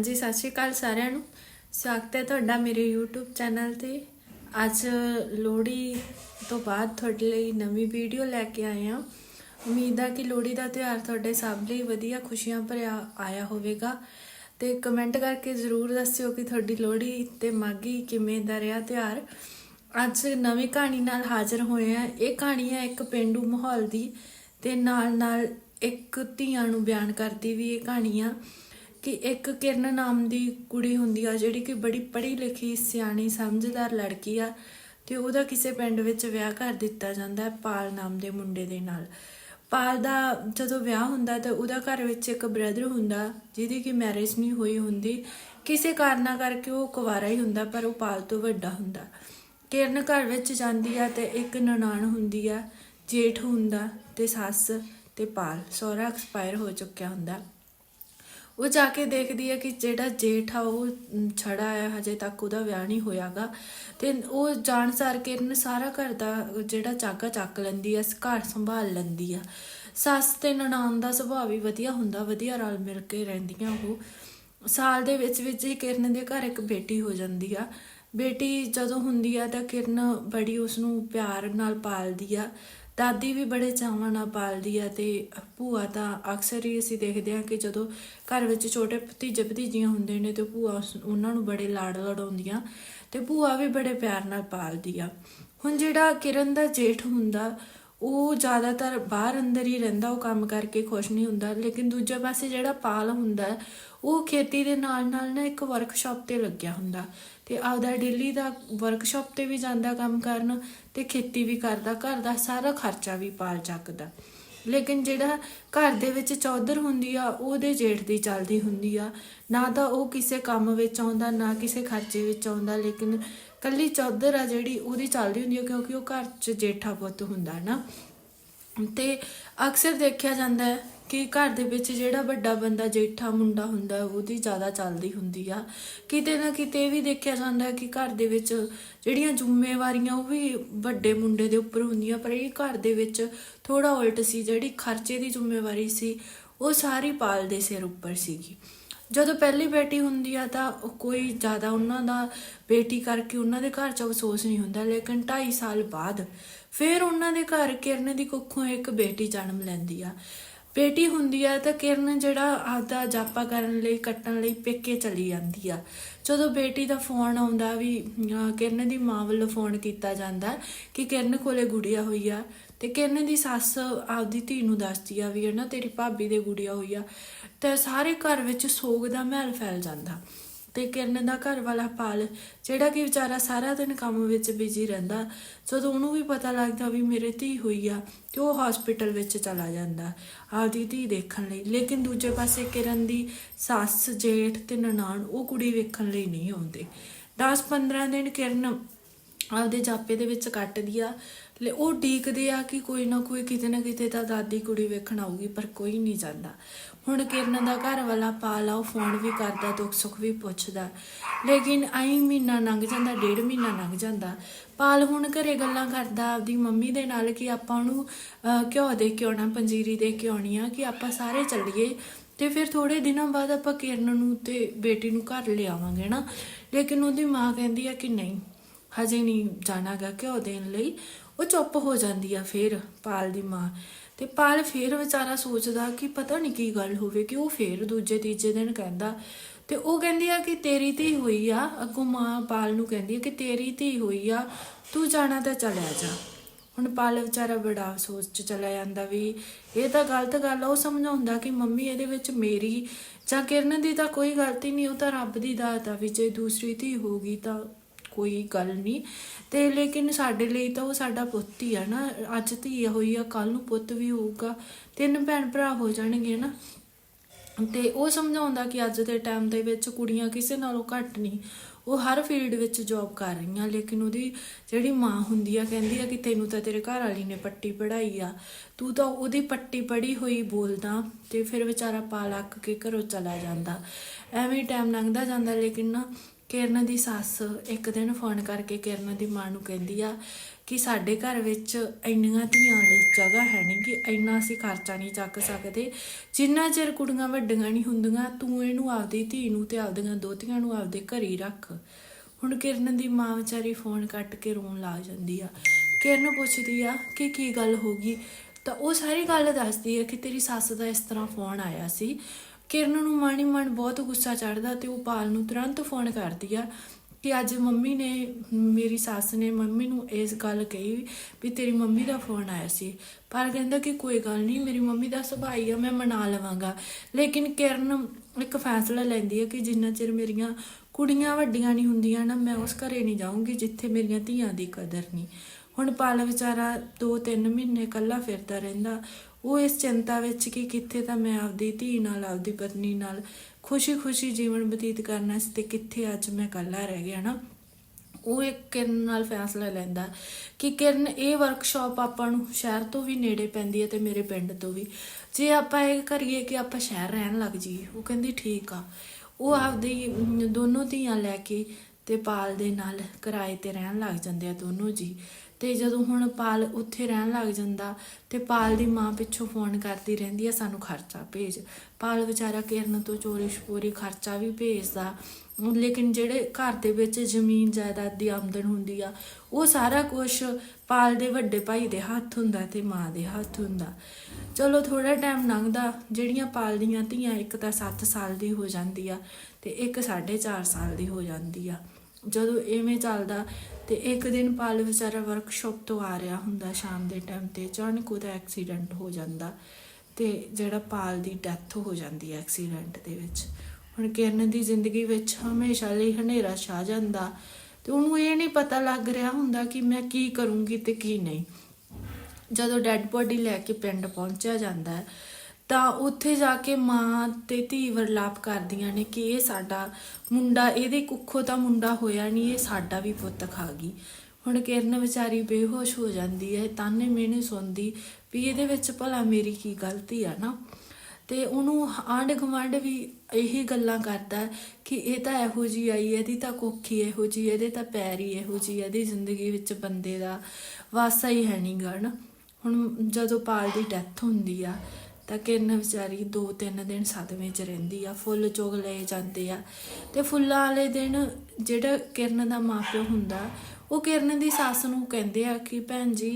ਹਾਂਜੀ, ਸਤਿ ਸ਼੍ਰੀ ਅਕਾਲ ਸਾਰਿਆਂ ਨੂੰ। ਸਵਾਗਤ ਹੈ ਤੁਹਾਡਾ ਮੇਰੇ YouTube ਚੈਨਲ ਤੇ। ਅੱਜ ਲੋਹੜੀ ਤੋਂ ਬਾਅਦ ਤੁਹਾਡੇ ਲਈ ਨਵੀਂ ਵੀਡੀਓ ਲੈ ਕੇ ਆਏ ਹਾਂ। ਉਮੀਦ ਆ ਕਿ ਲੋਹੜੀ ਦਾ ਤਿਉਹਾਰ ਤੁਹਾਡੇ ਸਭ ਲਈ ਵਧੀਆ, ਖੁਸ਼ੀਆਂ ਭਰਿਆ ਆਇਆ ਹੋਵੇਗਾ। ਤੇ ਕਮੈਂਟ ਕਰਕੇ ਜ਼ਰੂਰ ਦੱਸਿਓ ਕਿ ਤੁਹਾਡੀ ਲੋਹੜੀ ਤੇ ਮਾਗੀ ਕਿਵੇਂ ਦਾ ਰਿਹਾ ਤਿਉਹਾਰ। ਅੱਜ ਨਵੀਂ ਕਹਾਣੀ ਨਾਲ ਹਾਜ਼ਰ ਹੋਏ ਆ ਇਹ ਕਹਾਣੀ ਹੈ ਇੱਕ ਪਿੰਡੂ ਮਾਹੌਲ ਦੀ ਤੇ ਨਾਲ ਨਾਲ ਇੱਕ ਧੀਆਂ ਨੂੰ ਬਿਆਨ ਕਰਦੀ ਵੀ ਇਹ ਕਹਾਣੀ ਆ। ਕਿ ਇੱਕ ਕਿਰਨ ਨਾਮ ਦੀ ਕੁੜੀ ਹੁੰਦੀ ਆ, ਜਿਹੜੀ ਕਿ ਬੜੀ ਪੜ੍ਹੀ ਲਿਖੀ, ਸਿਆਣੀ, ਸਮਝਦਾਰ ਲੜਕੀ ਆ ਤੇ ਉਹਦਾ ਕਿਸੇ ਪਿੰਡ ਵਿੱਚ ਵਿਆਹ ਕਰ ਦਿੱਤਾ ਜਾਂਦਾ ਹੈ ਪਾਲ ਨਾਮ ਦੇ ਮੁੰਡੇ ਦੇ ਨਾਲ। ਪਾਲ ਦਾ ਜਦੋਂ ਵਿਆਹ ਹੁੰਦਾ ਤਾਂ ਉਹਦਾ ਘਰ ਵਿੱਚ ਇੱਕ ਬ੍ਰਦਰ ਹੁੰਦਾ, ਜਿਹਦੀ ਕਿ ਮੈਰਿਜ ਨਹੀਂ ਹੋਈ ਹੁੰਦੀ। ਕਿਸੇ ਕਾਰਨਾ ਕਰਕੇ ਉਹ ਕੁਵਾਰਾ ਹੀ ਹੁੰਦਾ, ਪਰ ਉਹ ਪਾਲ ਤੋਂ ਵੱਡਾ ਹੁੰਦਾ। ਕਿਰਨ ਘਰ ਵਿੱਚ ਜਾਂਦੀ ਆ ਤੇ ਇੱਕ ਨਨਾਣ ਹੁੰਦੀ ਆ, ਜੇਠ ਹੁੰਦਾ ਤੇ ਸੱਸ ਤੇ ਪਾਲ। ਸਹੁਰਾ ਐਕਸਪਾਇਰ ਹੋ ਚੁੱਕਿਆ ਹੁੰਦਾ। ਉਹ ਜਾ ਕੇ ਦੇਖਦੀ ਹੈ ਕਿ ਜਿਹੜਾ ਜੇਠ ਆ, ਉਹ ਛੜਾ ਹੈ ਹਜੇ ਤੱਕ ਉਹਦਾ ਵਿਆਹ ਨਹੀਂ ਹੋਇਆਗਾ। ਤੇ ਉਹ ਜਾਣ ਸਾਰ ਕਿਰਨ ਸਾਰਾ ਘਰ ਦਾ ਜਿਹੜਾ ਚਾਗਾ ਚੱਕ ਲੈਂਦੀ ਆ, ਘਰ ਸੰਭਾਲ ਲੈਂਦੀ ਆ। ਸੱਸ ਤੇ ਨਨਾਣ ਦਾ ਸੁਭਾਅ ਵੀ ਵਧੀਆ ਹੁੰਦਾ, ਵਧੀਆ ਰਲ ਮਿਲ ਕੇ ਰਹਿੰਦੀਆਂ ਉਹ। ਸਾਲ ਦੇ ਵਿੱਚ ਵਿੱਚ ਹੀ ਕਿਰਨ ਦੇ ਘਰ ਇੱਕ ਬੇਟੀ ਹੋ ਜਾਂਦੀ ਆ। ਬੇਟੀ ਜਦੋਂ ਹੁੰਦੀ ਆ ਤਾਂ ਕਿਰਨ ਬੜੀ ਉਸ ਨੂੰ ਪਿਆਰ ਨਾਲ ਪਾਲਦੀ ਆ। ਦਾਦੀ ਵੀ ਬੜੇ ਚਾਵਾਂ ਨਾਲ ਪਾਲਦੀ ਆ ਤੇ ਭੂਆ ਤਾਂ ਅਕਸਰ ਹੀ ਅਸੀਂ ਦੇਖਦੇ ਆ ਕਿ ਜਦੋਂ ਘਰ ਵਿੱਚ ਛੋਟੇ ਭਤੀਜੇ ਭਤੀਜੀਆਂ ਹੁੰਦੇ ਨੇ ਤੇ ਭੂਆ ਉਸ- ਉਹਨਾਂ ਨੂੰ ਬੜੇ ਲਾੜ ਲੜਾਉਂਦੀਆਂ ਤੇ ਭੂਆ ਵੀ ਬੜੇ ਪਿਆਰ ਨਾਲ ਪਾਲਦੀ ਆ। ਹੁਣ ਜਿਹੜਾ ਕਿਰਨ ਦਾ ਜੇਠ ਹੁੰਦਾ, ਉਹ ਜ਼ਿਆਦਾਤਰ ਬਾਹਰ ਅੰਦਰ ਹੀ ਰਹਿੰਦਾ, ਉਹ ਕੰਮ ਕਰਕੇ ਖੁਸ਼ ਨਹੀਂ ਹੁੰਦਾ, ਲੇਕਿਨ ਦੂਜੇ ਪਾਸੇ ਜਿਹੜਾ ਪਾਲ ਹੁੰਦਾ, ਉਹ ਖੇਤੀ ਦੇ ਨਾਲ ਨਾਲ ਨਾ ਇੱਕ ਵਰਕਸ਼ਾਪ ਤੇ ਲੱਗਿਆ ਹੁੰਦਾ। ਤੇ ਆਪਦਾ ਡੇਲੀ ਦਾ ਵਰਕਸ਼ਾਪ ਤੇ ਵੀ ਜਾਂਦਾ ਕੰਮ ਕਰਨ ਤੇ ਖੇਤੀ ਵੀ ਕਰਦਾ, ਘਰ ਦਾ ਸਾਰਾ ਖਰਚਾ ਵੀ ਪਾਲ ਚੱਕਦਾ। ਲੇਕਿਨ ਜਿਹੜਾ ਘਰ ਦੇ ਵਿੱਚ ਚੌਧਰ ਹੁੰਦੀ ਆ, ਉਹਦੇ ਜੇਠ ਦੀ ਚੱਲਦੀ ਹੁੰਦੀ ਆ। ਨਾ ਤਾਂ ਉਹ ਕਿਸੇ ਕੰਮ ਵਿੱਚ ਆਉਂਦਾ, ਨਾ ਕਿਸੇ ਖਰਚੇ ਵਿੱਚ ਆਉਂਦਾ, ਲੇਕਿਨ ਕੱਲੀ ਚੌਧਰ ਆ ਜਿਹੜੀ ਉਹਦੀ ਚੱਲਦੀ ਹੁੰਦੀ ਆ, ਕਿਉਂਕਿ ਉਹ ਘਰ 'ਚ ਜੇਠਾ ਪੁੱਤ ਹੁੰਦਾ ਨਾ। ਤੇ ਅਕਸਰ ਦੇਖਿਆ ਜਾਂਦਾ ਹੈ ਕਿ ਘਰ ਦੇ ਵਿੱਚ ਜਿਹੜਾ ਵੱਡਾ ਬੰਦਾ ਜੇਠਾ ਮੁੰਡਾ ਹੁੰਦਾ, ਉਹਦੀ ਜ਼ਿਆਦਾ ਚੱਲਦੀ ਹੁੰਦੀ ਆ। ਕਿਤੇ ਨਾ ਕਿਤੇ ਇਹ ਵੀ ਦੇਖਿਆ ਜਾਂਦਾ ਕਿ ਘਰ ਦੇ ਵਿੱਚ ਜਿਹੜੀਆਂ ਜ਼ਿੰਮੇਵਾਰੀਆਂ ਉਹ ਵੀ ਵੱਡੇ ਮੁੰਡੇ ਦੇ ਉੱਪਰ ਹੁੰਦੀਆਂ, ਪਰ ਇਹ ਘਰ ਦੇ ਵਿੱਚ ਥੋੜਾ ਉਲਟ ਸੀ, ਜਿਹੜੀ ਖਰਚੇ ਦੀ ਜ਼ਿੰਮੇਵਾਰੀ ਸੀ, ਉਹ ਸਾਰੀ ਪਾਲ ਦੇ ਸਿਰ ਉੱਪਰ ਸੀਗੀ। ਜਦੋਂ ਪਹਿਲੀ ਬੇਟੀ ਹੁੰਦੀ ਆ ਤਾਂ ਕੋਈ ਜ਼ਿਆਦਾ ਉਹਨਾਂ ਦਾ ਬੇਟੀ ਕਰਕੇ ਉਹਨਾਂ ਦੇ ਘਰ 'ਚ ਅਫਸੋਸ ਨਹੀਂ ਹੁੰਦਾ, ਲੇਕਿਨ 2.5 ਸਾਲ ਬਾਅਦ ਫਿਰ ਉਹਨਾਂ ਦੇ ਘਰ ਕਿਰਨ ਦੀ ਕੁੱਖੋਂ ਇੱਕ ਬੇਟੀ ਜਨਮ ਲੈਂਦੀ ਆ। ਬੇਟੀ ਹੁੰਦੀ ਆ ਤਾਂ ਕਿਰਨ ਜਿਹੜਾ ਆਪਦਾ ਜਾਪਾ ਕਰਨ ਲਈ, ਕੱਟਣ ਲਈ ਪੇਕੇ ਚਲੀ ਜਾਂਦੀ ਆ। ਜਦੋਂ ਬੇਟੀ ਦਾ ਫੋਨ ਆਉਂਦਾ ਵੀ ਕਿਰਨ ਦੀ ਮਾਂ ਵੱਲੋਂ ਫੋਨ ਕੀਤਾ ਜਾਂਦਾ ਕਿ ਕਿਰਨ ਕੋਲੇ ਗੁੜੀਆ ਹੋਈ ਆ, ਤੇ ਕਿਰਨ ਦੀ ਸੱਸ ਆਪਦੀ ਧੀ ਨੂੰ ਦੱਸਦੀ ਆ ਵੀ, ਹੈ ਨਾ, ਤੇਰੀ ਭਾਬੀ ਦੇ ਗੁੜੀਆ ਹੋਈ ਆ। ਤੇ ਸਾਰੇ ਘਰ ਵਿੱਚ ਸੋਗ ਦਾ ਮਹਿਲ ਫੈਲ ਜਾਂਦਾ। ਤੇ ਕਿਰਨ ਦਾ ਘਰ ਵਾਲਾ ਪਾਲ, ਜਿਹੜਾ ਕਿ ਵਿਚਾਰਾ ਸਾਰਾ ਦਿਨ ਕੰਮ ਵਿੱਚ ਬਿਜ਼ੀ ਰਹਿੰਦਾ, ਜਦੋਂ ਉਹਨੂੰ ਵੀ ਪਤਾ ਲੱਗਦਾ ਵੀ ਮੇਰੇ ਧੀ ਹੋਈ ਆ, ਤੇ ਉਹ ਹਸਪੀਟਲ ਵਿੱਚ ਚਲਾ ਜਾਂਦਾ, ਆਪਦੀ ਧੀ ਦੇਖਣ ਲਈ। ਲੇਕਿਨ ਦੂਜੇ ਪਾਸੇ ਕਿਰਨ ਦੀ ਸੱਸ, ਜੇਠ ਤੇ ਨਨਾਣ, ਉਹ ਕੁੜੀ ਵੇਖਣ ਲਈ ਨਹੀਂ ਆਉਂਦੇ। 10-15 ਦਿਨ ਕਿਰਨ ਆਪਦੇ ਜਾਪੇ ਦੇ ਵਿੱਚ ਕੱਟਦੀ ਆ ਲੈ, ਉਹ ਡੀਕਦੇ ਆ ਕਿ ਕੋਈ ਨਾ ਕੋਈ, ਕਿਤੇ ਨਾ ਕਿਤੇ ਤਾਂ ਦਾਦੀ ਕੁੜੀ ਵੇਖਣ ਆਊਗੀ, ਪਰ ਕੋਈ ਨਹੀਂ ਜਾਂਦਾ। ਹੁਣ ਕਿਰਨ ਦਾ ਘਰ ਵਾਲਾ ਪਾਲਾ ਉਹ ਫੋਨ ਵੀ ਕਰਦਾ, ਦੁੱਖ ਸੁੱਖ ਵੀ ਪੁੱਛਦਾ। ਲੇਕਿਨ ਆਈ ਮਹੀਨਾ ਲੰਘ ਜਾਂਦਾ, ਡੇਢ ਮਹੀਨਾ ਲੰਘ ਜਾਂਦਾ। ਪਾਲ ਹੁਣ ਘਰੇ ਗੱਲਾਂ ਕਰਦਾ, ਆਪਦੀ ਮੰਮੀ ਦੇ ਨਾਲ ਕਿ ਆਪਾਂ ਉਹਨੂੰ ਘਿਓ ਦੇ ਕੇ ਆਉਣਾ, ਪੰਜੀਰੀ ਦੇ ਕੇ ਆਉਣੀ ਆ, ਕਿ ਆਪਾਂ ਸਾਰੇ ਚੱਲੀਏ। ਤੇ ਫਿਰ ਥੋੜੇ ਦਿਨਾਂ ਬਾਅਦ ਆਪਾਂ ਕਿਰਨ ਨੂੰ ਤੇ ਬੇਟੀ ਨੂੰ ਘਰ ਲਿਆਵਾਂਗੇ ਨਾ ਲੇਕਿਨ ਉਹਦੀ ਮਾਂ ਕਹਿੰਦੀ ਆ ਕਿ ਨਹੀਂ, ਹਜੇ ਨਹੀਂ ਜਾਣਾਗਾ ਘਿਓ ਦੇਣ ਲਈ। ਉਹ ਚੁੱਪ ਹੋ ਜਾਂਦੀ ਆ ਫਿਰ ਪਾਲ ਦੀ ਮਾਂ। ਤੇ ਪਾਲ ਫਿਰ ਵਿਚਾਰਾ ਸੋਚਦਾ ਕਿ ਪਤਾ ਨਹੀਂ ਕੀ ਗੱਲ ਹੋਵੇ, ਕਿ ਉਹ ਫਿਰ ਦੂਜੇ ਤੀਜੇ ਦਿਨ ਕਹਿੰਦਾ। ਤੇ ਉਹ ਕਹਿੰਦੀ ਆ ਕਿ ਤੇਰੀ ਧੀ ਹੋਈ ਆ, ਅੱਗੋਂ ਮਾਂ ਪਾਲ ਨੂੰ ਕਹਿੰਦੀ ਆ ਕਿ ਤੇਰੀ ਧੀ ਹੋਈ ਆ, ਤੂੰ ਜਾਣਾ ਤਾਂ ਚਲਿਆ ਜਾ। ਹੁਣ ਪਾਲ ਵਿਚਾਰਾ ਬੜਾ ਸੋਚ ਚ ਚਲਾ ਜਾਂਦਾ ਵੀ ਇਹ ਤਾਂ ਗਲਤ ਗੱਲ ਆ, ਉਹ ਸਮਝਾਉਂਦਾ ਕਿ ਮੰਮੀ ਇਹਦੇ ਵਿੱਚ ਮੇਰੀ ਜਾਂ ਕਿਰਨ ਦੀ ਤਾਂ ਕੋਈ ਗਲਤੀ ਨਹੀਂ ਉਹ ਤਾਂ ਰੱਬ ਦੀ ਦਾਤ ਆ ਵੀ ਜੇ ਦੂਸਰੀ ਧੀ ਹੋਗੀ ਤਾਂ ਕੋਈ ਗੱਲ ਨਹੀਂ। ਤੇ ਲੇਕਿਨ ਸਾਡੇ ਲਈ ਤਾਂ ਉਹ ਸਾਡਾ ਪੁੱਤ ਹੀ ਆ ਨਾ। ਅੱਜ ਧੀ ਹੋਈ ਆ ਕੱਲ ਨੂੰ ਪੁੱਤ ਵੀ ਹੋਊਗਾ। ਤਿੰਨ ਭੈਣ ਭਰਾ ਹੋ ਜਾਣਗੇ ਨਾ। ਤੇ ਉਹ ਸਮਝਾਉਂਦਾ ਕਿ ਅੱਜ ਦੇ ਟਾਈਮ ਦੇ ਵਿੱਚ ਕੁੜੀਆਂ ਕਿਸੇ ਨਾਲੋਂ ਘੱਟ ਨਹੀਂ। ਉਹ ਹਰ ਫੀਲਡ ਵਿੱਚ ਜੌਬ ਕਰ ਰਹੀਆਂ। ਲੇਕਿਨ ਉਹਦੀ ਜਿਹੜੀ ਮਾਂ ਹੁੰਦੀ ਆ, ਕਹਿੰਦੀ ਆ ਕਿ ਤੈਨੂੰ ਤਾਂ ਤੇਰੇ ਘਰ ਵਾਲੀ ਨੇ ਪੱਟੀ ਪੜਾਈ ਆ। ਤੂੰ ਤਾਂ ਉਹਦੀ ਪੱਟੀ ਪੜੀ ਹੋਈ ਬੋਲਦਾ, ਤੇ ਫਿਰ ਵਿਚਾਰਾ ਪਾ ਲੱਕ ਕੇ ਘਰੋਂ ਚਲਾ ਜਾਂਦਾ। ਐਵੇਂ ਟਾਈਮ ਲੰਘਦਾ ਜਾਂਦਾ। ਲੇਕਿਨ ਨਾ ਕਿਰਨ ਦੀ ਸੱਸ ਇੱਕ ਦਿਨ ਫੋਨ ਕਰਕੇ ਕਿਰਨ ਦੀ ਮਾਂ ਨੂੰ ਕਹਿੰਦੀ ਆ ਕਿ ਸਾਡੇ ਘਰ ਵਿੱਚ ਇੰਨੀਆਂ ਧੀਆਂ ਦੀ ਜਗ੍ਹਾ ਹੈ ਨਹੀਂ ਕਿ ਇੰਨਾ ਅਸੀਂ ਖਰਚਾ ਨਹੀਂ ਚੱਕ ਸਕਦੇ। ਜਿੰਨਾ ਚਿਰ ਕੁੜੀਆਂ ਵੱਡੀਆਂ ਨਹੀਂ ਹੁੰਦੀਆਂ, ਤੂੰ ਇਹਨੂੰ ਆਪਦੀ ਧੀ ਨੂੰ ਤੇ ਆਪਦੀਆਂ ਦੋਤੀਆਂ ਨੂੰ ਆਪਦੇ ਘਰ ਹੀ ਰੱਖ। ਹੁਣ ਕਿਰਨ ਦੀ ਮਾਂ ਵਿਚਾਰੀ ਫੋਨ ਕੱਟ ਕੇ ਰੋਣ ਲੱਗ ਜਾਂਦੀ ਆ। ਕਿਰਨ ਪੁੱਛਦੀ ਆ ਕਿ ਕੀ ਗੱਲ ਹੋ ਗਈ? ਤਾਂ ਉਹ ਸਾਰੀ ਗੱਲ ਦੱਸਦੀ ਆ ਕਿ ਤੇਰੀ ਸੱਸ ਦਾ ਇਸ ਤਰ੍ਹਾਂ ਫੋਨ ਆਇਆ ਸੀ। ਕਿਰਨ ਨੂੰ ਮਾਣੀ ਮਨ ਬਹੁਤ ਗੁੱਸਾ ਚੜਦਾ ਤੇ ਉਹ ਪਾਲ ਨੂੰ ਤੁਰੰਤ ਫੋਨ ਕਰਦੀ ਆ ਕਿ ਅੱਜ ਮੰਮੀ ਨੇ, ਮੇਰੀ ਸੱਸ ਨੇ ਮੰਮੀ ਨੂੰ ਇਸ ਗੱਲ ਕਹੀ ਵੀ ਤੇਰੀ ਮੰਮੀ ਦਾ ਫੋਨ ਆਇਆ ਸੀ। ਪਰ ਕਹਿੰਦਾ ਕਿ ਕੋਈ ਗੱਲ ਨਹੀਂ, ਮੇਰੀ ਮੰਮੀ ਦਾ ਸੁਭਾਅ ਹੀ ਆ, ਮੈਂ ਮਨਾ ਲਵਾਂਗਾ। ਲੇਕਿਨ ਕਿਰਨ ਇੱਕ ਫੈਸਲਾ ਲੈਂਦੀ ਹੈ ਕਿ ਜਿੰਨਾ ਚਿਰ ਮੇਰੀਆਂ ਕੁੜੀਆਂ ਵੱਡੀਆਂ ਨਹੀਂ ਹੁੰਦੀਆਂ ਨਾ, ਮੈਂ ਉਸ ਘਰੇ ਨਹੀਂ ਜਾਊਂਗੀ ਜਿੱਥੇ ਮੇਰੀਆਂ ਧੀਆਂ ਦੀ ਕਦਰ ਨਹੀਂ। ਹੁਣ ਪਾਲ ਵਿਚਾਰਾ 2-3 ਮਹੀਨੇ ਇਕੱਲਾ ਫਿਰਦਾ ਰਹਿੰਦਾ। ਉਹ ਇਸ ਚਿੰਤਾ ਵਿੱਚ ਕਿ ਕਿੱਥੇ ਤਾਂ ਮੈਂ ਆਪਦੀ ਧੀ ਨਾਲ, ਆਪਦੀ ਪਤਨੀ ਨਾਲ ਖੁਸ਼ੀ-ਖੁਸ਼ੀ ਜੀਵਨ ਬਤੀਤ ਕਰਨਾ ਸੀ ਤੇ ਕਿੱਥੇ ਅੱਜ ਮੈਂ ਇਕੱਲਾ ਰਹਿ ਗਿਆ ਨਾ। ਉਹ ਇੱਕ ਕਿਰਨ ਨਾਲ ਫੈਸਲਾ ਲੈਂਦਾ ਕਿ ਕਿਰਨ, ਇਹ ਵਰਕਸ਼ਾਪ ਆਪਾਂ ਨੂੰ ਸ਼ਹਿਰ ਤੋਂ ਵੀ ਨੇੜੇ ਪੈਂਦੀ ਹੈ ਤੇ ਮੇਰੇ ਪਿੰਡ ਤੋਂ ਵੀ। ਜੇ ਆਪਾਂ ਇਹ ਕਰੀਏ ਕਿ ਆਪਾਂ ਸ਼ਹਿਰ ਰਹਿਣ ਲੱਗ ਜਾਈਏ, ਉਹ ਕਹਿੰਦੀ ਠੀਕ ਆ। ਉਹ ਆਪਦੀ ਦੋਨੋਂ ਧੀਆਂ ਲੈ ਕੇ ਤੇ ਪਾਲ ਦੇ ਨਾਲ ਕਿਰਾਏ ਤੇ ਰਹਿਣ ਲੱਗ ਜਾਂਦੇ ਆ ਦੋਨੋਂ ਜੀ। ਤੇ ਜਦੋਂ ਹੁਣ ਪਾਲ ਉੱਥੇ ਰਹਿਣ ਲੱਗ ਜਾਂਦਾ ਤੇ ਪਾਲ ਦੀ ਮਾਂ ਪਿੱਛੋਂ ਫੋਨ ਕਰਦੀ ਰਹਿੰਦੀ ਆ, ਸਾਨੂੰ ਖਰਚਾ ਭੇਜ। ਪਾਲ ਵਿਚਾਰਾ ਕਿਰਨ ਤੋਂ ਚੋਰੀ ਛਪੋਰੀ ਖਰਚਾ ਵੀ ਭੇਜਦਾ। ਲੇਕਿਨ ਜਿਹੜੇ ਘਰ ਦੇ ਵਿੱਚ ਜ਼ਮੀਨ ਜਾਇਦਾਦ ਦੀ ਆਮਦਨ ਹੁੰਦੀ ਆ, ਉਹ ਸਾਰਾ ਕੁਝ ਪਾਲ ਦੇ ਵੱਡੇ ਭਾਈ ਦੇ ਹੱਥ ਹੁੰਦਾ ਤੇ ਮਾਂ ਦੇ ਹੱਥ ਹੁੰਦਾ। ਚਲੋ ਥੋੜਾ ਟਾਈਮ ਲੰਘਦਾ, ਜਿਹੜੀਆਂ ਪਾਲ ਦੀਆਂ ਧੀਆਂ ਇੱਕ ਤਾਂ 7 ਸਾਲ ਦੀ ਹੋ ਜਾਂਦੀ ਆ ਤੇ ਇੱਕ 4.5 ਸਾਲ ਦੀ ਹੋ ਜਾਂਦੀ ਆ। ਜਦੋਂ ਇਵੇਂ ਚੱਲਦਾ, ਤੇ ਇੱਕ ਦਿਨ ਪਾਲ ਵਿਚਾਰਾ ਵਰਕਸ਼ਾਪ ਤੋਂ ਆ ਰਿਹਾ ਹੁੰਦਾ ਸ਼ਾਮ ਦੇ ਟਾਈਮ ਤੇ, ਅਚਾਨਕ ਉਹਦਾ ਐਕਸੀਡੈਂਟ ਹੋ ਜਾਂਦਾ ਤੇ ਜਿਹੜਾ ਪਾਲ ਦੀ ਡੈਥ ਹੋ ਜਾਂਦੀ ਹੈ ਐਕਸੀਡੈਂਟ ਦੇ ਵਿੱਚ। ਹੁਣ ਕਿਰਨ ਦੀ ਜ਼ਿੰਦਗੀ ਵਿੱਚ ਹਮੇਸ਼ਾ ਲਈ ਹਨੇਰਾ ਛਾ ਜਾਂਦਾ ਤੇ ਉਹਨੂੰ ਇਹ ਨਹੀਂ ਪਤਾ ਲੱਗ ਰਿਹਾ ਹੁੰਦਾ ਕਿ ਮੈਂ ਕੀ ਕਰੂੰਗੀ ਤੇ ਕੀ ਨਹੀਂ। ਜਦੋਂ ਡੈੱਡ ਬੋਡੀ ਲੈ ਕੇ ਪਿੰਡ ਪਹੁੰਚਿਆ ਜਾਂਦਾ ਹੈ ਤਾਂ ਉੱਥੇ ਜਾ ਕੇ ਮਾਂ ਤੇ ਧੀ ਵਰਲਾਪ ਕਰਦੀਆਂ ਨੇ ਕਿ ਇਹ ਸਾਡਾ ਮੁੰਡਾ, ਇਹਦੇ ਕੁੱਖੋਂ ਤਾਂ ਮੁੰਡਾ ਹੋਇਆ ਨਹੀਂ ਇਹ ਸਾਡਾ ਵੀ ਪੁੱਤ ਖਾ ਗਈ। ਹੁਣ ਕਿਰਨ ਵਿਚਾਰੀ ਬੇਹੋਸ਼ ਹੋ ਜਾਂਦੀ ਹੈ, ਤਾਨੇ ਮੇਨੇ ਸੁਣਦੀ ਵੀ ਇਹਦੇ ਵਿੱਚ ਭਲਾ ਮੇਰੀ ਕੀ ਗਲਤੀ ਆ ਨਾ? ਤੇ ਉਹਨੂੰ ਆਂਢ ਗੁਆਂਢ ਵੀ ਇਹੀ ਗੱਲਾਂ ਕਰਦਾ ਕਿ ਇਹ ਤਾਂ ਇਹੋ ਜੀ ਆਈ, ਇਹਦੀ ਤਾਂ ਕੋਖੀ ਇਹੋ ਜੀ ਇਹਦੇ ਤਾਂ ਪੈਰ ਹੀ ਇਹੋ ਜੀ ਇਹਦੀ ਜ਼ਿੰਦਗੀ ਵਿੱਚ ਬੰਦੇ ਦਾ ਵਾਸਾ ਹੀ ਹੈ ਨਹੀਂ ਗਣ ਹੁਣ ਜਦੋਂ ਪਾਲ ਦੀ ਡੈਥ ਹੁੰਦੀ ਆ ਤਾਂ ਕਿਰਨ ਵਿਚਾਰੀ 2-3 ਦਿਨ ਸਦਮੇ 'ਚ ਰਹਿੰਦੀ ਆ, ਫੁੱਲ ਚੁਗ ਲਏ ਜਾਂਦੇ ਆ। ਤੇ ਫੁੱਲਾਂ ਵਾਲੇ ਦਿਨ ਜਿਹੜਾ ਕਿਰਨ ਦਾ ਮਾਪਿਓ ਹੁੰਦਾ, ਉਹ ਕਿਰਨ ਦੀ ਸੱਸ ਨੂੰ ਕਹਿੰਦੇ ਆ ਕਿ ਭੈਣ ਜੀ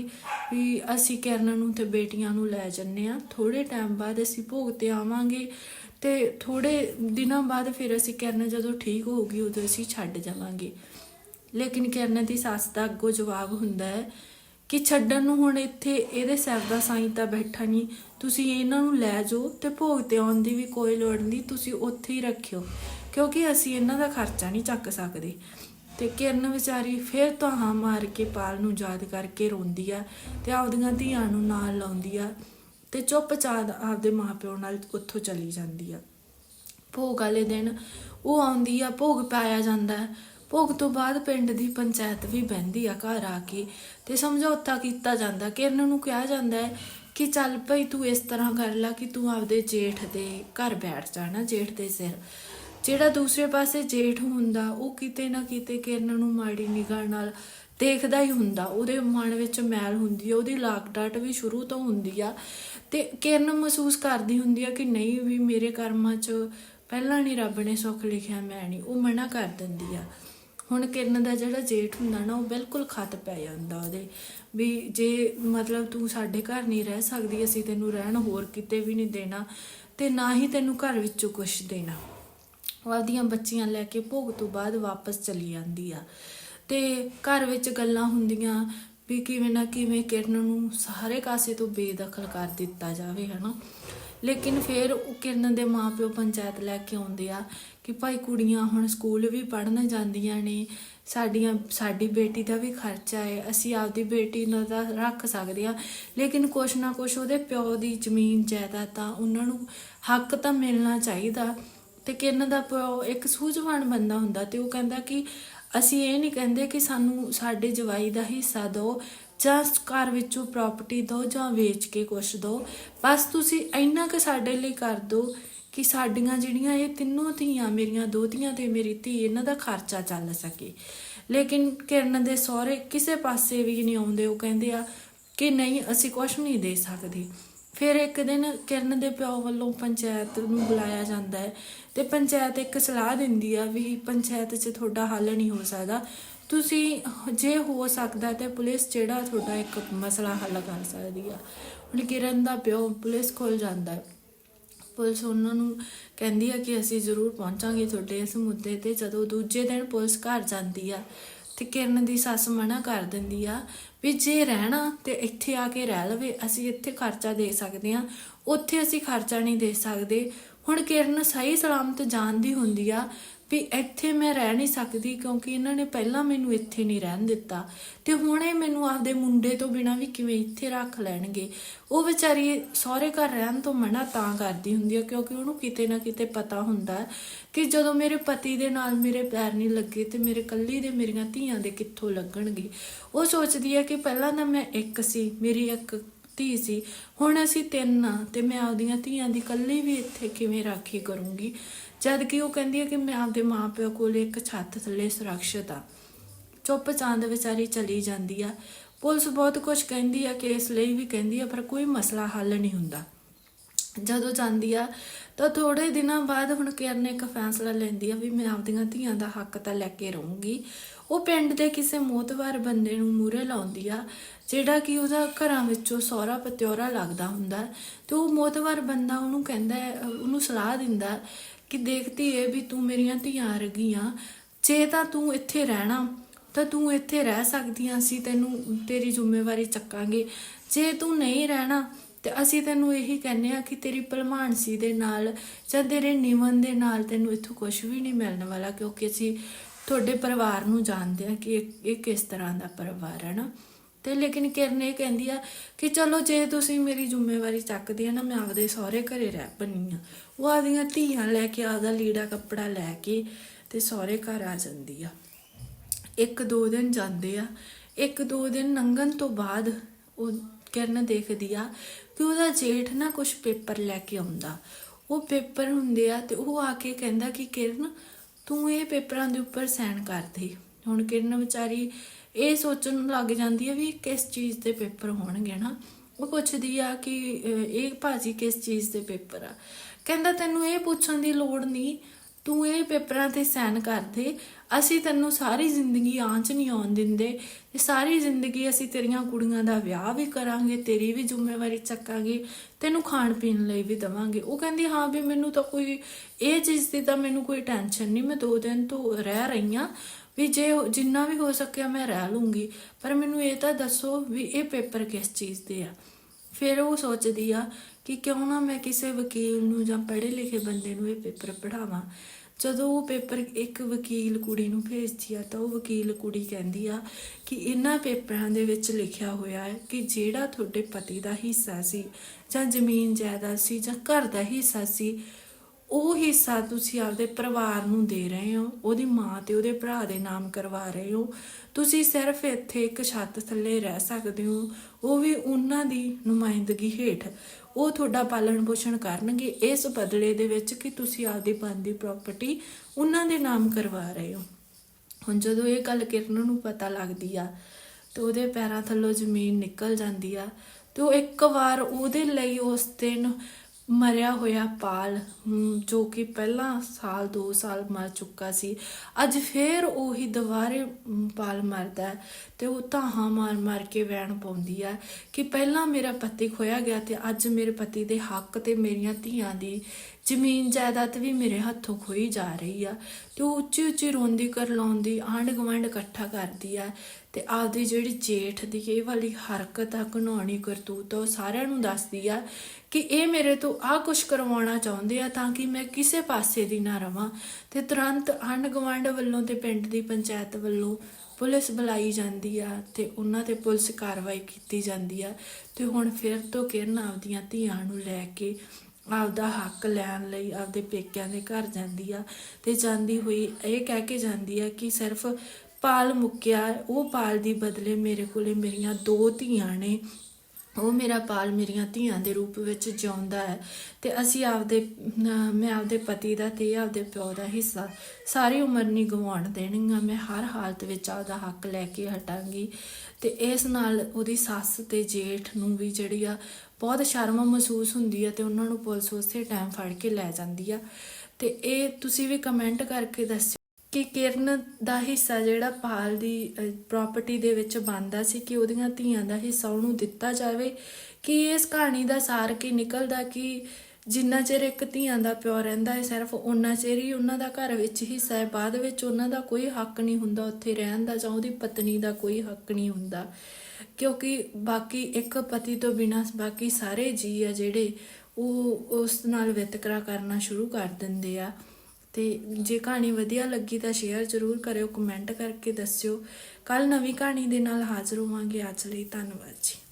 ਵੀ ਅਸੀਂ ਕਿਰਨ ਨੂੰ ਤੇ ਬੇਟੀਆਂ ਨੂੰ ਲੈ ਜੰਨੇ ਆ। ਥੋੜੇ ਟਾਈਮ ਬਾਅਦ ਅਸੀਂ ਭੋਗ ਤੇ ਆਵਾਂਗੇ ਤੇ ਥੋੜੇ ਦਿਨਾਂ ਬਾਅਦ ਫਿਰ ਅਸੀਂ ਕਿਰਨ ਜਦੋਂ ਠੀਕ ਹੋਊਗੀ ਉਦੋਂ ਅਸੀਂ ਛੱਡ ਜਾਵਾਂਗੇ। ਲੇਕਿਨ ਕਿਰਨ ਦੀ ਸੱਸ ਦਾ ਅੱਗੋਂ ਜਵਾਬ ਹੁੰਦਾ ਹੈ ਕਿ ਛੱਡਣ ਨੂੰ ਹੁਣ ਇੱਥੇ ਇਹਦੇ ਸਿਰ ਦਾ ਸਾਈਂ ਤਾਂ ਬੈਠਾ ਨਹੀਂ ਤੁਸੀਂ ਇਹਨਾਂ ਨੂੰ ਲੈ ਜਾਓ ਤੇ ਭੋਗ ਤੇ ਆਉਣ ਦੀ ਵੀ ਕੋਈ ਲੋੜ ਨਹੀਂ ਤੁਸੀਂ ਉੱਥੇ ਹੀ ਰੱਖਿਓ। ਕਿਉਂਕਿ ਅਸੀਂ ਇਹਨਾਂ ਦਾ ਖਰਚਾ ਨਹੀਂ ਚੱਕ ਸਕਦੇ। ਤੇ ਕਿਰਨ ਵਿਚਾਰੀ ਫਿਰ ਤਾਂ ਮਾਰ ਕੇ ਪਾਲ ਨੂੰ ਯਾਦ ਕਰਕੇ ਰੋਂਦੀ ਆ ਤੇ ਆਪਦੀਆਂ ਧੀਆਂ ਨੂੰ ਨਾਲ ਲਾਉਂਦੀ ਆ ਤੇ ਚੁੱਪਚਾਪ ਆਪਦੇ ਮਾਪਿਓ ਨਾਲ ਉੱਥੋਂ ਚਲੀ ਜਾਂਦੀ ਆ। ਭੋਗ ਵਾਲੇ ਦਿਨ ਉਹ ਆਉਂਦੀ ਆ, ਭੋਗ ਪਾਇਆ ਜਾਂਦਾ। ਭੋਗ ਤੋਂ ਬਾਅਦ ਪਿੰਡ ਦੀ ਪੰਚਾਇਤ ਵੀ ਬਹਿੰਦੀ ਆ ਘਰ ਆ ਕੇ ਤੇ ਸਮਝੌਤਾ ਕੀਤਾ ਜਾਂਦਾ। ਕਿਰਨ ਨੂੰ ਕਿਹਾ ਜਾਂਦਾ ਹੈ ਕਿ ਚੱਲ ਭਈ ਤੂੰ ਇਸ ਤਰ੍ਹਾਂ ਕਰ ਲੈ ਕਿ ਤੂੰ ਆਪਦੇ ਜੇਠ ਦੇ ਘਰ ਬੈਠ ਜਾਣਾ ਜੇਠ ਦੇ ਸਿਰ। ਜਿਹੜਾ ਦੂਸਰੇ ਪਾਸੇ ਜੇਠ ਹੁੰਦਾ, ਉਹ ਕਿਤੇ ਨਾ ਕਿਤੇ ਕਿਰਨ ਨੂੰ ਮਾੜੀ ਨਿਗਾਹ ਨਾਲ ਦੇਖਦਾ ਹੀ ਹੁੰਦਾ। ਉਹਦੇ ਮਨ ਵਿੱਚ ਮੈਲ ਹੁੰਦੀ ਆ, ਉਹਦੀ ਲਾਕ ਡਾਟ ਵੀ ਸ਼ੁਰੂ ਤੋਂ ਹੁੰਦੀ ਆ। ਤੇ ਕਿਰਨ ਮਹਿਸੂਸ ਕਰਦੀ ਹੁੰਦੀ ਆ ਕਿ ਨਹੀਂ, ਵੀ ਮੇਰੇ ਕਰਮਾਂ 'ਚ ਪਹਿਲਾਂ ਨਹੀਂ ਰੱਬ ਨੇ ਸੁੱਖ ਲਿਖਿਆ, ਮੈਂ ਨਹੀਂ ਉਹ ਮਨਾ ਕਰ ਦਿੰਦੀ ਆ। ਹੁਣ ਕਿਰਨ ਦਾ ਜਿਹੜਾ ਜੇਠ ਹੁੰਦਾ ਨਾ, ਉਹ ਬਿਲਕੁਲ ਖਤ ਪੈ ਜਾਂਦਾ ਉਹਦੇ। ਵੀ ਜੇ ਮਤਲਬ ਤੂੰ ਸਾਡੇ ਘਰ ਨਹੀਂ ਰਹਿ ਸਕਦੀ, ਅਸੀਂ ਤੈਨੂੰ ਰਹਿਣ ਹੋਰ ਕਿਤੇ ਵੀ ਨਹੀਂ ਦੇਣਾ ਤੇ ਨਾ ਹੀ ਤੈਨੂੰ ਘਰ ਵਿੱਚੋਂ ਕੁਝ ਦੇਣਾ। ਉਹਦੀਆਂ ਬੱਚੀਆਂ ਲੈ ਕੇ ਭੋਗ ਤੋਂ ਬਾਅਦ ਵਾਪਸ ਚਲੀ ਜਾਂਦੀ ਆ। ਤੇ ਘਰ ਵਿੱਚ ਗੱਲਾਂ ਹੁੰਦੀਆਂ ਵੀ ਕਿਵੇਂ ਨਾ ਕਿਵੇਂ ਕਿਰਨ ਨੂੰ ਸਾਰੇ ਕਾਸੇ ਤੋਂ ਬੇਦਖਲ ਕਰ ਦਿੱਤਾ ਜਾਵੇ, ਹਨਾ। ਲੇਕਿਨ ਫਿਰ ਉਹ ਕਿਰਨ ਦੇ ਮਾਪਿਓ ਪੰਚਾਇਤ ਲੈ ਕੇ ਆਉਂਦੇ ਆ ਕਿ ਭਾਈ ਕੁੜੀਆਂ ਹੁਣ ਸਕੂਲ ਵੀ ਪੜ੍ਹਨ ਜਾਂਦੀਆਂ ਨੇ, ਸਾਡੀਆਂ, ਸਾਡੀ ਬੇਟੀ ਦਾ ਵੀ ਖਰਚਾ ਹੈ ਅਸੀਂ ਆਪਦੀ ਬੇਟੀ ਨੂੰ ਤਾਂ ਰੱਖ ਸਕਦੇ ਆ ਲੇਕਿਨ ਕੁਛ ਨਾ ਕੁਛ ਉਹਦੇ ਪਿਓ ਦੀ ਜ਼ਮੀਨ ਜਾਇਦਾਦ ਤਾਂ ਉਹਨਾਂ ਨੂੰ ਹੱਕ ਤਾਂ ਮਿਲਣਾ ਚਾਹੀਦਾ। ਤੇ ਕਿਰਨ ਦਾ ਪਿਓ ਇੱਕ ਸੂਝਵਾਨ ਬੰਦਾ ਹੁੰਦਾ ਤੇ ਉਹ ਕਹਿੰਦਾ ਕਿ ਅਸੀਂ ਇਹ ਨਹੀਂ ਕਹਿੰਦੇ ਕਿ ਸਾਨੂੰ ਸਾਡੇ ਜਵਾਈ ਦਾ ਹਿੱਸਾ ਦਿਓ, ਜਾਂ ਘਰ ਵਿੱਚੋਂ ਪ੍ਰਾਪਰਟੀ ਦਿਓ, ਜਾਂ ਵੇਚ ਕੇ ਕੁਛ ਦਿਓ। ਬਸ ਤੁਸੀਂ ਇੰਨਾ ਕੁ ਸਾਡੇ ਲਈ ਕਰ ਦਿਓ ਕਿ ਸਾਡੀਆਂ ਜਿਹੜੀਆਂ ਇਹ ਤਿੰਨੋਂ ਧੀਆਂ ਮੇਰੀਆਂ, ਦੋ ਧੀਆਂ ਤੇ ਮੇਰੀ ਧੀ, ਇਹਨਾਂ ਦਾ ਖਰਚਾ ਚੱਲ ਸਕੇ। ਲੇਕਿਨ ਕਿਰਨ ਦੇ ਸਹੁਰੇ ਕਿਸੇ ਪਾਸੇ ਵੀ ਨਹੀਂ ਆਉਂਦੇ, ਉਹ ਕਹਿੰਦੇ ਆ ਕਿ ਨਹੀਂ, ਅਸੀਂ ਕੁਛ ਨਹੀਂ ਦੇ ਸਕਦੇ। ਫਿਰ ਇੱਕ ਦਿਨ ਕਿਰਨ ਦੇ ਪਿਓ ਵੱਲੋਂ ਪੰਚਾਇਤ ਨੂੰ ਬੁਲਾਇਆ ਜਾਂਦਾ ਹੈ ਤੇ ਪੰਚਾਇਤ ਇੱਕ ਸਲਾਹ ਦਿੰਦੀ ਆ ਵੀ ਪੰਚਾਇਤ 'ਚ ਤੁਹਾਡਾ ਹੱਲ ਨਹੀਂ ਹੋ ਸਕਦਾ। ਤੁਸੀਂ ਜੇ ਹੋ ਸਕਦਾ ਤੇ ਪੁਲਿਸ ਜਿਹੜਾ ਤੁਹਾਡਾ ਇੱਕ ਮਸਲਾ ਹੱਲ ਕਰ ਸਕਦੀ ਆ। ਹੁਣ ਕਿਰਨ ਦਾ ਪਿਓ ਪੁਲਿਸ ਕੋਲ ਜਾਂਦਾ ਹੈ। ਪੁਲਿਸ ਉਹਨਾਂ ਨੂੰ ਕਹਿੰਦੀ ਆ ਕਿ ਅਸੀਂ ਜ਼ਰੂਰ ਪਹੁੰਚਾਂਗੇ ਤੁਹਾਡੇ ਇਸ ਮੁੱਦੇ ਤੇ, ਜਦੋਂ ਦੂਜੇ ਦਿਨ ਪੁਲਿਸ ਘਰ ਜਾਂਦੀ ਆ ਤੇ ਕਿਰਨ ਦੀ ਸੱਸ ਮਨਾ ਕਰ ਦਿੰਦੀ ਆ ਵੀ ਜੇ ਰਹਿਣਾ ਤੇ ਇੱਥੇ ਆ ਕੇ ਰਹਿ ਲਵੇ, ਅਸੀਂ ਇੱਥੇ ਖਰਚਾ ਦੇ ਸਕਦੇ ਆ। ਉੱਥੇ ਅਸੀਂ ਖਰਚਾ ਨਹੀਂ ਦੇ ਸਕਦੇ। ਹੁਣ ਕਿਰਨ ਸਹੀ ਸਲਾਮਤ ਜਾਣਦੀ ਹੁੰਦੀ ਆ ਵੀ ਇੱਥੇ ਮੈਂ ਰਹਿ ਨਹੀਂ ਸਕਦੀ ਕਿਉਂਕਿ ਇਹਨਾਂ ਨੇ ਪਹਿਲਾਂ ਮੈਨੂੰ ਇੱਥੇ ਨਹੀਂ ਰਹਿਣ ਦਿੱਤਾ। ਤੇ ਹੁਣ ਇਹ ਮੈਨੂੰ ਆਪਦੇ ਮੁੰਡੇ ਤੋਂ ਬਿਨਾ ਵੀ ਕਿਵੇਂ ਇੱਥੇ ਰੱਖ ਲੈਣਗੇ। ਉਹ ਵਿਚਾਰੀ ਸਹੁਰੇ ਘਰ ਰਹਿਣ ਤੋਂ ਮਨਾ ਤਾਂ ਕਰਦੀ ਹੁੰਦੀ ਹੈ ਕਿਉਂਕਿ ਉਹਨੂੰ ਕਿਤੇ ਨਾ ਕਿਤੇ ਪਤਾ ਹੁੰਦਾ ਕਿ ਜਦੋਂ ਮੇਰੇ ਪਤੀ ਦੇ ਨਾਲ ਮੇਰੇ ਪੈਰ ਨਹੀਂ ਲੱਗੇ ਤੇ ਮੇਰੇ ਕੱਲੀ ਦੇ ਮੇਰੀਆਂ ਧੀਆਂ ਦੇ ਕਿੱਥੋਂ ਲੱਗਣਗੇ। ਉਹ ਸੋਚਦੀ ਹੈ ਕਿ ਪਹਿਲਾਂ ਤਾਂ ਮੈਂ ਇੱਕ ਸੀ, ਮੇਰੀ ਇੱਕ ਧੀ ਸੀ। ਹੁਣ ਅਸੀਂ ਤਿੰਨ ਆ ਤੇ ਮੈਂ ਆਪਦੀਆਂ ਧੀਆਂ ਦੀ ਇਕੱਲੀ ਵੀ ਇੱਥੇ ਕਿਵੇਂ ਰਾਖੀ ਕਰੂੰਗੀ? ਜਦ ਕਿ ਉਹ ਕਹਿੰਦੀ ਹੈ ਕਿ ਮੈਂ ਆਪਦੇ ਮਾਪਿਆਂ ਕੋਲ ਇੱਕ ਛੱਤ ਥੱਲੇ ਸੁਰੱਖਿਅਤ ਆ ਚੁੱਪ ਚਾਂਦ ਵਿਚਾਰੀ ਚਲੀ ਜਾਂਦੀ ਆ। ਪੁਲਿਸ ਬਹੁਤ ਕੁਝ ਕਹਿੰਦੀ ਆ ਕਿ ਇਸ ਲਈ ਵੀ ਕਹਿੰਦੀ ਆ, ਪਰ ਕੋਈ ਮਸਲਾ ਹੱਲ ਨਹੀਂ ਹੁੰਦਾ। ਜਦੋਂ ਜਾਂਦੀ ਆ, ਤਾਂ ਥੋੜੇ ਦਿਨਾਂ ਬਾਅਦ ਹੁਣ ਕਿਰਨ ਇੱਕ ਫੈਸਲਾ ਲੈਂਦੀ ਆ ਵੀ ਮੈਂ ਆਪਦੀਆਂ ਧੀਆਂ ਦਾ ਹੱਕ ਤਾਂ ਲੈ ਕੇ ਰਹੂੰਗੀ। ਉਹ ਪਿੰਡ ਦੇ ਕਿਸੇ ਮੋਤਵਾਰ ਬੰਦੇ ਨੂੰ ਮੂਰੇ ਲਾਉਂਦੀ ਆ, ਜਿਹੜਾ ਕਿ ਉਹਦਾ ਘਰਾਂ ਵਿੱਚੋਂ ਸਹੁਰਾ ਪਤਿਉਰਾ ਲੱਗਦਾ ਹੁੰਦਾ। ਤੇ ਉਹ ਮੋਤਵਾਰ ਬੰਦਾ ਉਹਨੂੰ ਕਹਿੰਦਾ, ਉਹਨੂੰ ਸਲਾਹ ਦਿੰਦਾ ਕਿ ਦੇਖਤੀ ਏ ਵੀ ਤੂੰ ਮੇਰੀਆਂ ਧੀਆਂ ਰਗੀਆਂ, ਜੇ ਤਾਂ ਤੂੰ ਇੱਥੇ ਰਹਿਣਾ, ਤਾਂ ਤੂੰ ਇੱਥੇ ਰਹਿ ਸਕਦੀ ਆਂ ਅਸੀਂ ਤੈਨੂੰ ਤੇਰੀ ਜ਼ਿੰਮੇਵਾਰੀ ਚੱਕਾਂਗੇ। ਜੇ ਤੂੰ ਨਹੀਂ ਰਹਿਣਾ, ਤੇ ਅਸੀਂ ਤੈਨੂੰ ਇਹੀ ਕਹਿੰਨੇ ਆ ਕਿ ਤੇਰੀ ਭਲਮਾਨਸੀ ਦੇ ਨਾਲ ਜਾਂ ਤੇਰੇ ਨਿਮਨ ਦੇ ਨਾਲ ਤੈਨੂੰ ਇੱਥੋਂ ਕੁਝ ਵੀ ਨਹੀਂ ਮਿਲਣ ਵਾਲਾ, ਕਿਉਂਕਿ ਅਸੀਂ ਤੁਹਾਡੇ ਪਰਿਵਾਰ ਨੂੰ ਜਾਣਦੇ ਆ ਕਿ ਇਹ- ਇਹ ਕਿਸ ਤਰ੍ਹਾਂ ਦਾ ਪਰਿਵਾਰ ਹੈ ਨਾ। ਤੇ ਲੇਕਿਨ ਕਿਰਨ ਇਹ ਕਹਿੰਦੀ ਆ ਕਿ ਚਲੋ ਜੇ ਤੁਸੀਂ ਮੇਰੀ ਜ਼ਿੰਮੇਵਾਰੀ ਚੱਕਦੇ ਆ ਨਾ, ਮੈਂ ਆਪਦੇ ਸਹੁਰੇ ਘਰੇ ਰਹਿ ਬੰਨੀ ਆ। ਉਹ ਆਪਦੀਆਂ ਧੀਆਂ ਲੈ ਕੇ, ਆਪਦਾ ਲੀੜਾ ਕੱਪੜਾ ਲੈ ਕੇ ਤੇ ਸਹੁਰੇ ਘਰ ਆ ਜਾਂਦੀ ਆ। ਇੱਕ ਦੋ ਦਿਨ ਜਾਂਦੇ ਆ। ਇੱਕ ਦੋ ਦਿਨ ਲੰਘਣ ਤੋਂ ਬਾਅਦ ਉਹ ਕਿਰਨ ਦੇਖਦੀ ਆ ਕਿ ਉਹਦਾ ਜੇਠ ਨਾ ਕੁਝ ਪੇਪਰ ਲੈ ਕੇ ਆਉਂਦਾ। ਉਹ ਪੇਪਰ ਹੁੰਦੇ ਆ ਤੇ ਉਹ ਆ ਕੇ ਕਹਿੰਦਾ ਕਿ ਕਿਰਨ, ਤੂੰ ਇਹ ਪੇਪਰਾਂ ਦੇ ਉੱਪਰ ਸਾਈਨ ਕਰ ਦੇ। ਹੁਣ ਕਿਰਨ ਵਿਚਾਰੀ ਇਹ ਸੋਚਣ ਲੱਗ ਜਾਂਦੀ ਆ ਵੀ ਕਿਸ ਚੀਜ਼ ਦੇ ਪੇਪਰ ਹੋਣਗੇ ਨਾ। ਉਹ ਪੁੱਛਦੀ ਆ ਕਿ ਅਹ, ਇਹ ਭਾਜੀ ਕਿਸ ਚੀਜ਼ ਦੇ ਪੇਪਰ ਆ। ਕਹਿੰਦਾ ਤੈਨੂੰ ਇਹ ਪੁੱਛਣ ਦੀ ਲੋੜ ਨਹੀਂ। ਤੂੰ ਇਹ ਪੇਪਰਾਂ ਤੇ ਸਾਈਨ ਕਰ ਦੇ। ਅਸੀਂ ਤੈਨੂੰ ਸਾਰੀ ਜ਼ਿੰਦਗੀ ਆਂਚ ਨਹੀਂ ਆਉਣ ਦਿੰਦੇ ਤੇ ਸਾਰੀ ਜ਼ਿੰਦਗੀ ਅਸੀਂ ਤੇਰੀਆਂ ਕੁੜੀਆਂ ਦਾ ਵਿਆਹ ਵੀ ਕਰਾਂਗੇ, ਤੇਰੀ ਵੀ ਜ਼ਿੰਮੇਵਾਰੀ ਚੱਕਾਂਗੇ, ਤੈਨੂੰ ਖਾਣ ਪੀਣ ਲਈ ਵੀ ਦਵਾਂਗੇ। ਉਹ ਕਹਿੰਦੀ, ਹਾਂ ਵੀ ਮੈਨੂੰ ਤਾਂ ਕੋਈ ਇਹ ਚੀਜ਼ ਦੀ ਤਾਂ ਮੈਨੂੰ ਕੋਈ ਟੈਨਸ਼ਨ ਨਹੀਂ, ਮੈਂ ਦੋ ਦਿਨ ਤੋਂ ਰਹਿ ਰਹੀ ਹਾਂ ਵੀ ਜੇ ਜਿੰਨਾ ਵੀ ਹੋ ਸਕਿਆ ਮੈਂ ਰਹਿ ਲੂੰਗੀ। ਪਰ ਮੈਨੂੰ ਇਹ ਤਾਂ ਦੱਸੋ ਵੀ ਇਹ ਪੇਪਰ ਕਿਸ ਚੀਜ਼ ਦੇ ਆ? ਫਿਰ ਉਹ ਸੋਚਦੀ ਆ ਕਿ ਕਿਉਂ ਨਾ ਮੈਂ ਕਿਸੇ ਵਕੀਲ ਨੂੰ ਜਾਂ ਪੜ੍ਹੇ ਲਿਖੇ ਬੰਦੇ ਨੂੰ ਇਹ ਪੇਪਰ ਪੜ੍ਹਾਵਾਂ। ਜਦੋਂ ਉਹ ਪੇਪਰ ਇੱਕ ਵਕੀਲ ਕੁੜੀ ਨੂੰ ਭੇਜਦੀ ਆ, ਤਾਂ ਉਹ ਵਕੀਲ ਕੁੜੀ ਕਹਿੰਦੀ ਆ ਕਿ ਇਹਨਾਂ ਪੇਪਰਾਂ ਦੇ ਵਿੱਚ ਲਿਖਿਆ ਹੋਇਆ ਹੈ ਕਿ ਜਿਹੜਾ ਤੁਹਾਡੇ ਪਤੀ ਦਾ ਹਿੱਸਾ ਸੀ ਜਾਂ ਜ਼ਮੀਨ ਜਾਇਦਾਦ ਸੀ ਜਾਂ ਘਰ ਦਾ ਹਿੱਸਾ ਸੀ, ਉਹ ਹਿੱਸਾ ਤੁਸੀਂ ਆਪਦੇ ਪਰਿਵਾਰ ਨੂੰ ਦੇ ਰਹੇ ਹੋ, ਉਹਦੀ ਮਾਂ ਤੇ ਉਹਦੇ ਭਰਾ ਦੇ ਨਾਮ ਕਰਵਾ ਰਹੇ ਹੋ, ਤੁਸੀਂ ਸਿਰਫ ਇੱਥੇ ਇੱਕ ਛੱਤ ਥੱਲੇ ਰਹਿ ਸਕਦੇ ਹੋ, ਉਹ ਵੀ ਉਹਨਾਂ ਦੀ ਨੁਮਾਇੰਦਗੀ ਹੇਠ। ਉਹ ਤੁਹਾਡਾ ਪਾਲਣ ਪੋਸ਼ਣ ਕਰਨਗੇ ਇਸ ਬਦਲੇ ਦੇ ਵਿੱਚ ਕਿ ਤੁਸੀਂ ਆਪਦੀ ਬਣਦੀ ਪ੍ਰਾਪਰਟੀ ਉਹਨਾਂ ਦੇ ਨਾਮ ਕਰਵਾ ਰਹੇ ਹੋ। ਹੁਣ ਜਦੋਂ ਇਹ ਗੱਲ ਕਿਰਨ ਨੂੰ ਪਤਾ ਲੱਗਦੀ ਆ, ਤੇ ਉਹਦੇ ਪੈਰਾਂ ਥੱਲੋਂ ਜ਼ਮੀਨ ਨਿਕਲ ਜਾਂਦੀ ਆ, ਤੇ ਉਹ ਇੱਕ ਵਾਰ ਉਹਦੇ ਲਈ ਉਸ ਦਿਨ ਮਰਿਆ ਹੋਇਆ ਪਾਲ ਜੋ ਕਿ ਪਹਿਲਾਂ ਸਾਲ 2 ਸਾਲ ਮਰ ਚੁੱਕਾ ਸੀ। ਅੱਜ ਫੇਰ ਉਹੀ ਦੁਬਾਰੇ ਪਾਲ ਮਰਦਾ ਹੈ ਤੇ ਉਹ ਤਾਹਾਂ ਮਾਰ ਮਾਰ ਕੇ ਵੈਣ ਪਾਉਂਦੀ ਆ ਕਿ ਪਹਿਲਾਂ ਮੇਰਾ ਪਤੀ ਖੋਇਆ ਗਿਆ ਤੇ ਅੱਜ ਮੇਰੇ ਪਤੀ ਦੇ ਹੱਕ ਤੇ ਮੇਰੀਆਂ ਧੀਆਂ ਦੀ ਜ਼ਮੀਨ, ਜਾਇਦਾਦ ਵੀ ਮੇਰੇ ਹੱਥੋਂ ਖੋਈ ਜਾ ਰਹੀ ਆ ਤੇ ਉਹ ਉੱਚੀ ਉੱਚੀ ਰੋਂਦੀ ਕਰ ਲਾਉਂਦੀ ਆਂਢ ਗੁਆਂਢ ਇਕੱਠਾ ਕਰਦੀ ਆ ਤੇ ਆਪਦੀ ਜਿਹੜੀ ਜੇਠ ਦੀ ਇਹ ਵਾਲੀ ਹਰਕਤ ਆ ਘਨੌਣੀ ਕਰਤੂਤ ਆ, ਉਹ ਸਾਰਿਆਂ ਨੂੰ ਦੱਸਦੀ ਆ ਕਿ ਇਹ ਮੇਰੇ ਤੋਂ ਆ ਕੁਛ ਕਰਵਾਉਣਾ ਚਾਹੁੰਦੇ ਆ ਤਾਂ ਕਿ ਮੈਂ ਕਿਸੇ ਪਾਸੇ ਦੀ ਨਾ ਰਵਾਂ ਤੇ ਤੁਰੰਤ ਆਂਢ ਗੁਆਂਢ ਵੱਲੋਂ ਤੇ ਪਿੰਡ ਦੀ ਪੰਚਾਇਤ ਵੱਲੋਂ ਪੁਲਿਸ ਬੁਲਾਈ ਜਾਂਦੀ ਆ ਤੇ ਉਹਨਾਂ ਤੇ ਪੁਲਿਸ ਕਾਰਵਾਈ ਕੀਤੀ ਜਾਂਦੀ ਆ ਤੇ ਹੁਣ ਫਿਰ ਤੋਂ ਕਿਰਨ ਆਪਦੀਆਂ ਧੀਆਂ ਨੂੰ ਲੈ ਕੇ ਆਪਦਾ ਹੱਕ ਲੈਣ ਲਈ ਆਪਦੇ ਪੇਕਿਆਂ ਦੇ ਘਰ ਜਾਂਦੀ ਆ ਤੇ ਜਾਂਦੀ ਹੋਈ ਇਹ ਕਹਿ ਕੇ ਜਾਂਦੀ ਆ ਕਿ ਸਿਰਫ ਪਾਲ ਮੁੱਕਿਆ ਉਹ ਪਾਲ ਦੀ ਬਦਲੇ ਮੇਰੇ ਕੋਲੇ ਮੇਰੀਆਂ ਦੋ ਧੀਆਂ ਨੇ। ਉਹ ਮੇਰਾ ਪਾਲ ਮੇਰੀਆਂ ਧੀਆਂ ਦੇ ਰੂਪ ਵਿੱਚ ਜਿਉਂਦਾ ਹੈ ਤੇ ਅਸੀਂ ਆਪਦੇ ਮੈਂ ਆਪਦੇ ਪਤੀ ਦਾ ਤੇ ਆਪਦੇ ਪਿਓ ਦਾ ਹਿੱਸਾ ਸਾਰੀ ਉਮਰ ਨਹੀਂ ਗਵਾਉਣ ਦੇਣੀਗਾ ਮੈਂ ਹਰ ਹਾਲਤ ਵਿੱਚ ਆਪਦਾ ਹੱਕ ਲੈ ਕੇ ਹਟਾਂਗੀ ਤੇ ਇਸ ਨਾਲ ਉਹਦੀ ਸੱਸ ਤੇ ਜੇਠ ਨੂੰ ਵੀ ਜਿਹੜੀ ਆ ਬਹੁਤ ਸ਼ਰਮ ਮਹਿਸੂਸ ਹੁੰਦੀ ਹੈ ਤੇ ਉਹਨਾਂ ਨੂੰ ਪੁਲਿਸ ਉਸੇ ਟਾਈਮ ਫੜ ਕੇ ਲੈ ਜਾਂਦੀ ਆ। ਤੇ ਇਹ ਤੁਸੀਂ ਵੀ ਕਮੈਂਟ ਕਰਕੇ ਦੱਸਿਓ। ਕਿ ਕਿਰਨ ਦਾ ਹਿੱਸਾ ਜਿਹੜਾ ਪਾਲ ਦੀ ਪ੍ਰਾਪਰਟੀ ਦੇ ਵਿੱਚ ਬਣਦਾ ਸੀ ਕਿ ਉਹਦੀਆਂ ਧੀਆਂ ਦਾ ਹਿੱਸਾ ਉਹਨੂੰ ਦਿੱਤਾ ਜਾਵੇ, ਕਿ ਇਸ ਕਹਾਣੀ ਦਾ ਸਾਰ ਕੀ ਨਿਕਲਦਾ ਕਿ ਜਿੰਨਾ ਚਿਰ ਇੱਕ ਧੀਆਂ ਦਾ ਪਿਓ ਰਹਿੰਦਾ ਹੈ, ਸਿਰਫ ਉਹਨਾਂ ਚਿਰ ਹੀ ਉਹਨਾਂ ਦਾ ਘਰ ਵਿੱਚ ਹਿੱਸਾ ਹੈ। ਬਾਅਦ ਵਿੱਚ ਉਹਨਾਂ ਦਾ ਕੋਈ ਹੱਕ ਨਹੀਂ ਹੁੰਦਾ ਉੱਥੇ ਰਹਿਣ ਦਾ ਜਾਂ ਉਹਦੀ ਪਤਨੀ ਦਾ ਕੋਈ ਹੱਕ ਨਹੀਂ ਹੁੰਦਾ। ਕਿਉਂਕਿ ਬਾਕੀ ਇੱਕ ਪਤੀ ਤੋਂ ਬਿਨਾਂ ਬਾਕੀ ਸਾਰੇ ਜੀ ਆ ਜਿਹੜੇ ਉਹ ਉਸ ਨਾਲ ਵਿਤਕਰਾ ਕਰਨਾ ਸ਼ੁਰੂ ਕਰ ਦਿੰਦੇ ਆ। ਤੇ ਜੇ ਕਹਾਣੀ ਵਧੀਆ ਲੱਗੀ ਤਾਂ ਸ਼ੇਅਰ ਜ਼ਰੂਰ ਕਰਿਓ ਕਮੈਂਟ ਕਰਕੇ ਦੱਸਿਓ। ਕੱਲ ਨਵੀਂ ਕਹਾਣੀ ਦੇ ਨਾਲ ਹਾਜ਼ਰ ਹੋਵਾਂਗੇ। ਅੱਜ ਲਈ ਧੰਨਵਾਦ ਜੀ।